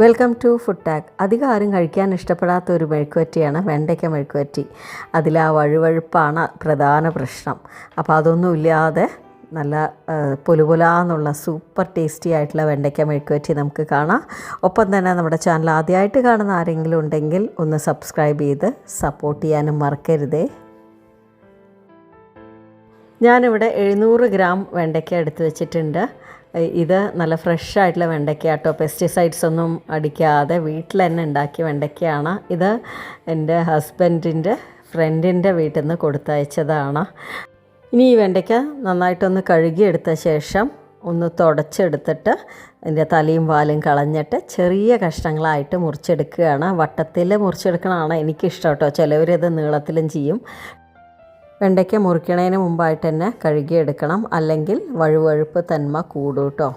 Welcome to food tag അധികം ആരും കഴിക്കാൻ ഇഷ്ടപ്പെടാത്ത ഒരു മെഴുക്കുവറ്റിയാണ് വെണ്ടയ്ക്ക മെഴുക്കുവറ്റി. അതിൽ ആ വഴുവഴുപ്പാണ് പ്രധാന പ്രശ്നം. അപ്പോൾ അതൊന്നുമില്ലാതെ നല്ല പൊലുപൊലാന്നുള്ള സൂപ്പർ ടേസ്റ്റി ആയിട്ടുള്ള വെണ്ടയ്ക്ക മെഴുക്കുവറ്റി നമുക്ക് കാണാം. ഒപ്പം തന്നെ നമ്മുടെ ചാനൽ ആദ്യമായിട്ട് കാണുന്ന ആരെങ്കിലും ഉണ്ടെങ്കിൽ ഒന്ന് സബ്സ്ക്രൈബ് ചെയ്ത് സപ്പോർട്ട് ചെയ്യാനും മറക്കരുതേ. ഞാനിവിടെ എഴുന്നൂറ് ഗ്രാം വെണ്ടയ്ക്ക എടുത്ത് വെച്ചിട്ടുണ്ട്. ഇത് നല്ല ഫ്രഷ് ആയിട്ടുള്ള വെണ്ടയ്ക്ക കേട്ടോ പെസ്റ്റിസൈഡ്സ് ഒന്നും അടിക്കാതെ വീട്ടിൽ തന്നെ ഉണ്ടാക്കിയ വെണ്ടയ്ക്കയാണ്. ഇത് എന്റെ ഹസ്ബൻഡിന്റെ ഫ്രണ്ടിന്റെ വീട്ടിൽ നിന്ന് കൊടുത്തയച്ചതാണ്. ഇനി ഈ വെണ്ടയ്ക്ക നന്നായിട്ടൊന്ന് കഴുകിയെടുത്ത ശേഷം ഒന്ന് തുടച്ചെടുത്തിട്ട് അതിന്റെ തലയും വാലും കളഞ്ഞിട്ട് ചെറിയ കഷ്ണങ്ങളായിട്ട് മുറിച്ചെടുക്കുകയാണ്. വട്ടത്തിൽ മുറിച്ചെടുക്കണതാണ് എനിക്കിഷ്ടം കേട്ടോ. ചിലവരിത് നീളത്തിലും ചെയ്യും. വെണ്ടയ്ക്ക മുറിക്കണതിന് മുമ്പായിട്ട് തന്നെ കഴുകിയെടുക്കണം. അല്ലെങ്കിൽ വഴുവഴുപ്പ് തന്മ കൂടും കേട്ടോ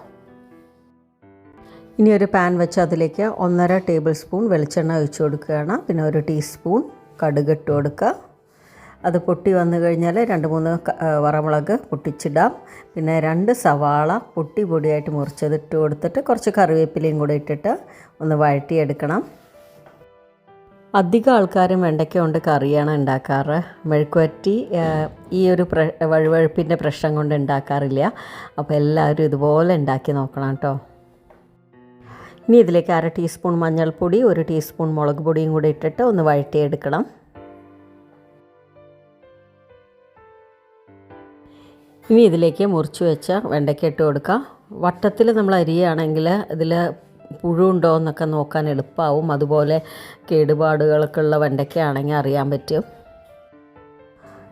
ഇനി ഒരു പാൻ വെച്ച് അതിലേക്ക് ഒന്നര ടേബിൾ സ്പൂൺ വെളിച്ചെണ്ണ ഒഴിച്ചു കൊടുക്കുകയാണ്. പിന്നെ ഒരു ടീസ്പൂൺ കടുക് ഇട്ട് കൊടുക്കുക. അത് പൊട്ടി വന്നു കഴിഞ്ഞാൽ രണ്ട് മൂന്ന് വറമുളക് പൊട്ടിച്ചിടാം. പിന്നെ രണ്ട് സവാള പൊട്ടി പൊടിയായിട്ട് മുറിച്ചത് ഇട്ട് കൊടുത്തിട്ട് കുറച്ച് കറിവേപ്പിലയും കൂടി ഇട്ടിട്ട് ഒന്ന് വഴറ്റിയെടുക്കണം. അധികം ആൾക്കാരും വെണ്ടയ്ക്ക കൊണ്ട് കറിയാണ് ഉണ്ടാക്കാറ്. മെഴുക്കുവറ്റി ഈ ഒരു പ്ര വഴുവഴുപ്പിന്റെ പ്രശ്നം കൊണ്ട് ഉണ്ടാക്കാറില്ല. അപ്പോൾ എല്ലാവരും ഇതുപോലെ ഉണ്ടാക്കി നോക്കണം കേട്ടോ. ഇനി ഇതിലേക്ക് അര ടീസ്പൂൺ മഞ്ഞൾപ്പൊടി ഒരു ടീസ്പൂൺ മുളക് പൊടിയും കൂടി ഇട്ടിട്ട് ഒന്ന് വഴറ്റിയെടുക്കണം. ഇനി ഇതിലേക്ക് മുറിച്ച് വെച്ച വെണ്ടയ്ക്ക ഇട്ട് കൊടുക്കാം. വട്ടത്തിൽ നമ്മൾ അരിയാണെങ്കിൽ ഇതിൽ പുഴുണ്ടോ എന്നൊക്കെ നോക്കാൻ എളുപ്പമാവും അതുപോലെ കേടുപാടുകളൊക്കെ ഉള്ള വെണ്ടയ്ക്കയാണെങ്കിൽ അറിയാൻ പറ്റും.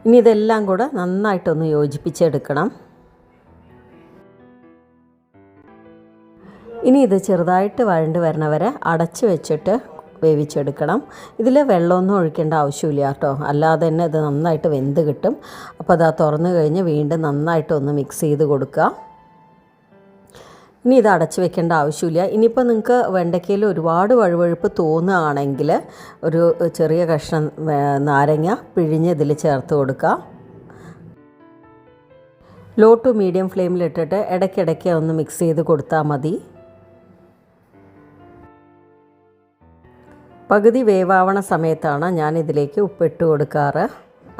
ഇനി ഇതെല്ലാം കൂടെ നന്നായിട്ടൊന്ന് യോജിപ്പിച്ചെടുക്കണം. ഇനി ഇത് ചെറുതായിട്ട് വഴണ്ട് വരണവരെ അടച്ച് വെച്ചിട്ട് വേവിച്ചെടുക്കണം. ഇതിൽ വെള്ളമൊന്നും ഒഴിക്കേണ്ട ആവശ്യമില്ല കേട്ടോ. അല്ലാതെ തന്നെ ഇത് നന്നായിട്ട് വെന്ത് കിട്ടും. അപ്പോൾ അത് തുറന്നു കഴിഞ്ഞ് വീണ്ടും നന്നായിട്ടൊന്ന് മിക്സ് ചെയ്ത് കൊടുക്കുക. ഇനി ഇത് അടച്ചു വെക്കേണ്ട ആവശ്യമില്ല. ഇനിയിപ്പോൾ നിങ്ങൾക്ക് വെണ്ടയ്ക്കയിൽ ഒരുപാട് വഴുവഴുപ്പ് തോന്നുകയാണെങ്കിൽ ഒരു ചെറിയ കഷ്ണം നാരങ്ങ പിഴിഞ്ഞ് ഇതിൽ ചേർത്ത് കൊടുക്കുക. ലോ ടു മീഡിയം ഫ്ലെയിമിലിട്ടിട്ട് ഇടയ്ക്കിടയ്ക്ക് ഒന്ന് മിക്സ് ചെയ്ത് കൊടുത്താൽ മതി. പകുതി വേവാവണ സമയത്താണ് ഞാൻ ഇതിലേക്ക് ഉപ്പിട്ട് കൊടുക്കാറ്.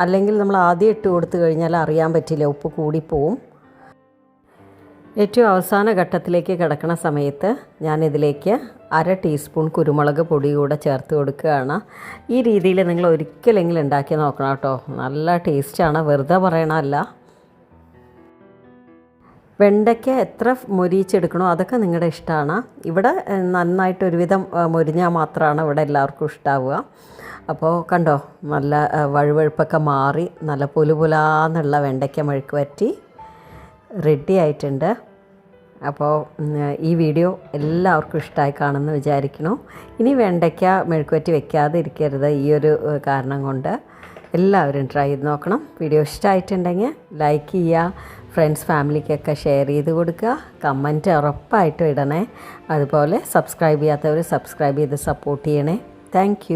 അല്ലെങ്കിൽ നമ്മൾ ആദ്യം ഇട്ട് കൊടുത്തു കഴിഞ്ഞാൽ അറിയാൻ പറ്റില്ല ഉപ്പ് കൂടിപ്പോവും. ഏറ്റവും അവസാന ഘട്ടത്തിലേക്ക് കിടക്കുന്ന സമയത്ത് ഞാനിതിലേക്ക് അര ടീസ്പൂൺ കുരുമുളക് പൊടി കൂടെ ചേർത്ത് കൊടുക്കുകയാണ്. ഈ രീതിയിൽ നിങ്ങൾ ഒരിക്കലെങ്കിലും ഉണ്ടാക്കി നോക്കണം കേട്ടോ. നല്ല ടേസ്റ്റാണ്. വെറുതെ പറയണമല്ല വെണ്ടയ്ക്ക എത്ര മൊരിച്ചെടുക്കണോ അതൊക്കെ നിങ്ങളുടെ ഇഷ്ടമാണ്. ഇവിടെ നന്നായിട്ട് ഒരുവിധം മൊരിഞ്ഞാൽ മാത്രമാണ് ഇവിടെ എല്ലാവർക്കും ഇഷ്ടാവുക. അപ്പോൾ കണ്ടോ നല്ല വഴുവഴുപ്പൊക്കെ മാറി നല്ല പുലുപുലാന്നുള്ള വെണ്ടയ്ക്ക മഴക്ക് വറ്റി റെഡി ആയിട്ടുണ്ട്. അപ്പോൾ ഈ വീഡിയോ എല്ലാവർക്കും ഇഷ്ടമായി കാണുമെന്ന് വിചാരിക്കണു ഇനി വെണ്ടയ്ക്ക മെഴുക്കുവറ്റി വെക്കാതെ ഇരിക്കരുത് ഈ ഒരു കാരണം കൊണ്ട്. എല്ലാവരും ട്രൈ ചെയ്ത് നോക്കണം. വീഡിയോ ഇഷ്ടമായിട്ടുണ്ടെങ്കിൽ ലൈക്ക് ചെയ്യുക ഫ്രണ്ട്സ് ഫാമിലിക്കൊക്കെ ഷെയർ ചെയ്ത് കൊടുക്കുക. കമന്റ് ഉറപ്പായിട്ടും ഇടണേ. അതുപോലെ സബ്സ്ക്രൈബ് ചെയ്യാത്തവർ സബ്സ്ക്രൈബ് ചെയ്ത് സപ്പോർട്ട് ചെയ്യണേ. താങ്ക്